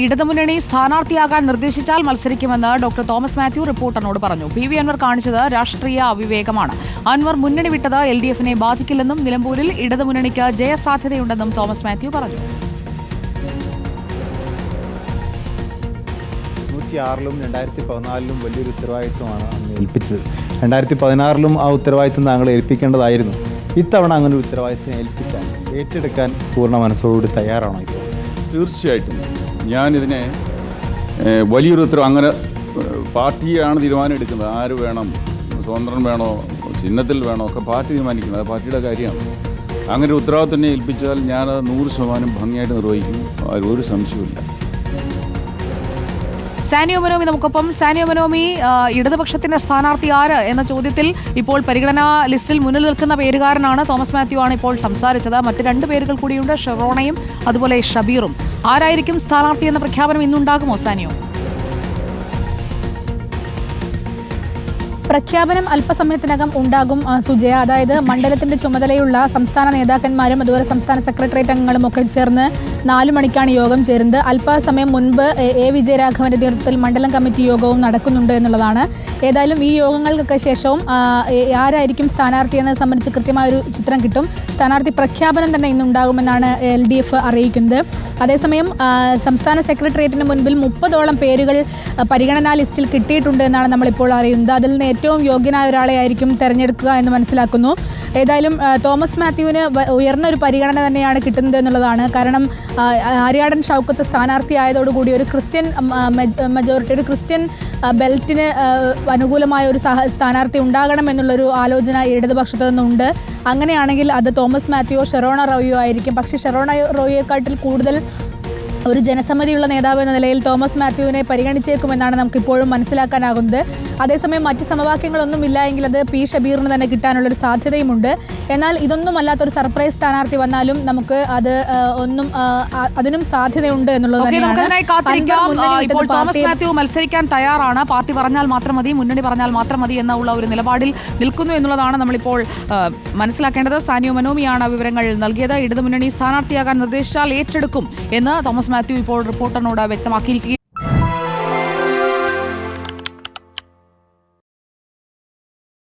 ഇടതുമുന്നണി സ്ഥാനാർത്ഥിയാകാൻ നിർദ്ദേശിച്ചാൽ മത്സരിക്കുമെന്ന് doctor Thomas Mathew റിപ്പോർട്ടറിനോട് പറഞ്ഞു. പി വി അൻവർ കാണിച്ചത് രാഷ്ട്രീയ അവിവേകമാണ്. അൻവർ മുന്നണി വിട്ടത് എൽ ഡി എഫിനെ ബാധിക്കില്ലെന്നും നിലമ്പൂരിൽ ഇടതുമുന്നണിക്ക് ജയസാധ്യതയുണ്ടെന്നും തോമസ് മാത്യു പറഞ്ഞു. നൂറ്റി ആറിലും രണ്ടായിരത്തി പതിനാലിലും വലിയൊരു ഉത്തരവാദിത്വമാണ് ഏൽപ്പിച്ചത്. രണ്ടായിരത്തി പതിനാറിലും ആ ഉത്തരവാദിത്വം താങ്കൾ ഏൽപ്പിക്കേണ്ടതായിരുന്നു. ഇത്തവണ അങ്ങനെ ഒരു ഉത്തരവാദിത്വം ഏൽപ്പിക്കാൻ ഏറ്റെടുക്കാൻ പൂർണ മനസ്സോടുകൂടി തയ്യാറാണോ ഇപ്പോൾ? തീർച്ചയായിട്ടും. ഞാനിതിനെ വലിയൊരു ഉത്തരവ് അങ്ങനെ പാർട്ടിയാണ് തീരുമാനം എടുക്കുന്നത്. ആര് വേണം? സ്വതന്ത്രൻ വേണോ? ചിഹ്നത്തിൽ വേണോ? ഒക്കെ പാർട്ടി തീരുമാനിക്കുന്നത്. അത് പാർട്ടിയുടെ കാര്യമാണ്. അങ്ങനെ ഒരു ഉത്തരവാദിത്തന്നെ ഏൽപ്പിച്ചാൽ ഞാനത് നൂറ് ശതമാനം ഭംഗിയായിട്ട് നിർവഹിക്കും. അതിലൊരു ഒരു സംശയവുമില്ല. സാനിയോ മനോമി നമുക്കൊപ്പം. സാനിയോ മനോമി ഇടതുപക്ഷത്തിന്റെ സ്ഥാനാർത്ഥി ആര് എന്ന ചോദ്യത്തിൽ ഇപ്പോൾ പരിഗണനാ ലിസ്റ്റിൽ മുന്നിൽ നിൽക്കുന്ന പേരുകാരനാണ് തോമസ് മാത്യു ആണ് ഇപ്പോൾ സംസാരിച്ചത്. മറ്റ് രണ്ട് പേരുകൾ കൂടിയുണ്ട് ഷെറോണയും അതുപോലെ ഷബീറും. ആരായിരിക്കും സ്ഥാനാർത്ഥി എന്ന പ്രഖ്യാപനം ഇന്നുണ്ടാകുമോ സാനിയോ? പ്രഖ്യാപനം അല്പസമയത്തിനകം ഉണ്ടാകും സുജയ. അതായത് മണ്ഡലത്തിന്റെ ചുമതലയുള്ള സംസ്ഥാന നേതാക്കന്മാരും അതുപോലെ സംസ്ഥാന സെക്രട്ടേറിയറ്റ് അംഗങ്ങളും ഒക്കെ ചേർന്ന് നാലു മണിക്കാണ് യോഗം ചേരുന്നത്. അല്പസമയം മുൻപ് എ- വിജയരാഘവന്റെ നേതൃത്വത്തിൽ മണ്ഡലം കമ്മിറ്റി യോഗവും നടക്കുന്നുണ്ട് എന്നുള്ളതാണ്. ഏതായാലും ഈ യോഗങ്ങൾക്കൊക്കെ ശേഷവും ആരായിരിക്കും സ്ഥാനാർത്ഥി എന്നത് സംബന്ധിച്ച് കൃത്യമായ ഒരു ചിത്രം കിട്ടും. സ്ഥാനാർത്ഥി പ്രഖ്യാപനം തന്നെ ഇന്നുണ്ടാകുമെന്നാണ് എൽ ഡി എഫ് അറിയിക്കുന്നത്. അതേസമയം സംസ്ഥാന സെക്രട്ടേറിയറ്റിന് മുൻപിൽ മുപ്പതോളം പേരുകൾ പരിഗണനാ ലിസ്റ്റിൽ കിട്ടിയിട്ടുണ്ട് എന്നാണ് നമ്മളിപ്പോൾ അറിയുന്നത്. അതിൽ നിന്ന് ഏറ്റവും യോഗ്യനായ ഒരാളെ ആയിരിക്കും തെരഞ്ഞെടുക്കുക എന്ന് മനസ്സിലാക്കുന്നു. ഏതായാലും തോമസ് മാത്യുവിന് ഉയർന്ന ഒരു പരിഗണന തന്നെയാണ് കിട്ടുന്നത് എന്നുള്ളതാണ്. കാരണം ആര്യാടൻ ഷൗക്കത്ത് സ്ഥാനാർത്ഥിയായതോടുകൂടി ഒരു ക്രിസ്ത്യൻ മെജോറിറ്റി ഒരു ക്രിസ്ത്യൻ ബെൽറ്റിന് അനുകൂലമായ ഒരു സഹ സ്ഥാനാർത്ഥി ഉണ്ടാകണം എന്നുള്ളൊരു ആലോചന ഇടതുപക്ഷത്തു നിന്നുണ്ട്. അങ്ങനെയാണെങ്കിൽ അത് തോമസ് മാത്യുവോ ഷെറോണ റോയോ ആയിരിക്കും. പക്ഷേ ഷെറോണ റോയിയെക്കാട്ടിൽ കൂടുതൽ ഒരു ജനസമ്മതിയുള്ള നേതാവ് എന്ന നിലയിൽ തോമസ് മാത്യുവിനെ പരിഗണിച്ചേക്കുമെന്നാണ് നമുക്കിപ്പോഴും മനസ്സിലാക്കാനാകുന്നത്. അതേസമയം മറ്റ് സമവാക്യങ്ങളൊന്നും ഇല്ല എങ്കിൽ അത് പി ഷബീറിന് തന്നെ കിട്ടാനുള്ള ഒരു സാധ്യതയുമുണ്ട്. എന്നാൽ ഇതൊന്നും അല്ലാത്തൊരു സർപ്രൈസ് സ്ഥാനാർത്ഥി വന്നാലും നമുക്ക് അത് ഒന്നും അതിനും സാധ്യതയുണ്ട് എന്നുള്ളത് തോമസ് മാത്യു മത്സരിക്കാൻ തയ്യാറാണ്. പാർട്ടി പറഞ്ഞാൽ മാത്രം മതി മുന്നണി പറഞ്ഞാൽ മാത്രം മതി എന്നുള്ള ഒരു നിലപാടിൽ നിൽക്കുന്നു എന്നുള്ളതാണ് നമ്മളിപ്പോൾ മനസ്സിലാക്കേണ്ടത്. സാനിയോ മനോമിയാണ് വിവരങ്ങൾ നൽകിയത്. ഇടതുമുന്നണി സ്ഥാനാർത്ഥിയാകാൻ നിർദ്ദേശിച്ചാൽ ഏറ്റെടുക്കും എന്ന് തോമസ് മാത്യു ഇപ്പോൾ റിപ്പോർട്ടറിനോട് വ്യക്തമാക്കിയിരിക്കുകയും